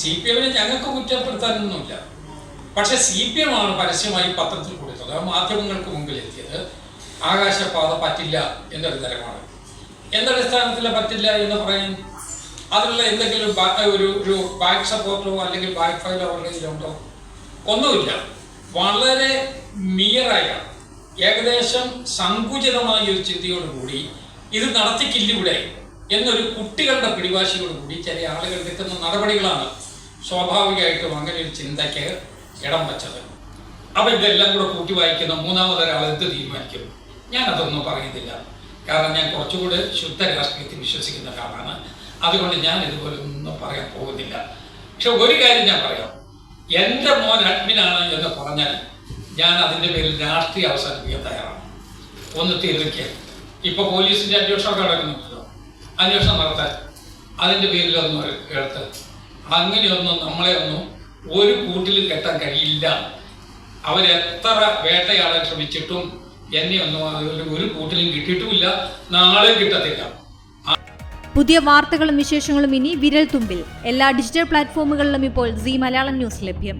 C P എമ്മിനെ ഞങ്ങൾക്ക് കുറ്റപ്പെടുത്താനൊന്നുമില്ല. പക്ഷെ സി പി എം ആണ് പരസ്യമായി പത്രത്തിൽ കൊടുത്തത്. മാധ്യമങ്ങൾക്ക് മുമ്പിൽ എത്തിയത് ആകാശപാത പറ്റില്ല എന്നൊരു തരമാണ്. എന്തടിസ്ഥാനത്തിൽ പറ്റില്ല എന്ന് പറയും അതിനുള്ള എന്തെങ്കിലും ഒരു ഒരു ബാക്ക് സപ്പോർട്ടോ അല്ലെങ്കിൽ ബാക്ക് ഫയലോ അവരുടെ ഉണ്ടോ ഒന്നുമില്ല. വളരെ മിയറായ ഏകദേശം സങ്കുചിതമായ ഒരു ചിന്തയോടുകൂടി ഇത് നടത്തിക്കില്ലിവിടെ എന്നൊരു കുട്ടികളുടെ പിടിവാശിയോടുകൂടി ചില ആളുകൾ എടുക്കുന്ന നടപടികളാണ് സ്വാഭാവികമായിട്ടും അങ്ങനെ ഒരു ചിന്തയ്ക്ക് ഇടം വച്ചത്. അപ്പൊ ഇതെല്ലാം കൂടെ കൂട്ടി വായിക്കുന്ന മൂന്നാമതൊരാൾ എന്ത് തീരുമാനിക്കും? ഞാൻ അതൊന്നും പറയുന്നില്ല. കാരണം ഞാൻ കുറച്ചുകൂടെ ശുദ്ധ രാഷ്ട്രീയത്തിൽ വിശ്വസിക്കുന്ന ആളാണ് അതുകൊണ്ട് ഞാൻ ഇതുപോലെ ഒന്നും പറയാൻ പോകുന്നില്ല. പക്ഷെ ഒരു കാര്യം ഞാൻ പറയാം. എന്റെ മോൻ അഡ്മിനാണ് എന്ന് പറഞ്ഞാൽ ഞാൻ അതിന്റെ പേരിൽ രാഷ്ട്രീയ അവസാനിപ്പിക്കാൻ തയ്യാറാണ്. ഒന്ന് തീർക്കുക ഇപ്പൊ പോലീസിന്റെ അന്വേഷണം നടക്കുന്നുണ്ടല്ലോ. അന്വേഷണം നടത്താൻ അതിന്റെ പേരിലൊന്നും എടുത്ത് അങ്ങനെയൊന്നും നമ്മളെ ഒന്നും ഒരു കൂട്ടിലും കെട്ടാൻ കഴിയില്ല. അവരെത്ര വേട്ടയാടാൻ ശ്രമിച്ചിട്ടും എന്നെ ഒന്നും ഒരു കൂട്ടിലും കിട്ടിയിട്ടുമില്ല. നാളെ കിട്ടത്തില്ല. പുതിയ വാർത്തകളും വിശേഷങ്ങളും ഇനി വിരൽ തുമ്പിൽ എല്ലാ ഡിജിറ്റൽ പ്ലാറ്റ്ഫോമുകളിലും ഇപ്പോൾ സി മലയാളം ന്യൂസ് ലഭ്യം.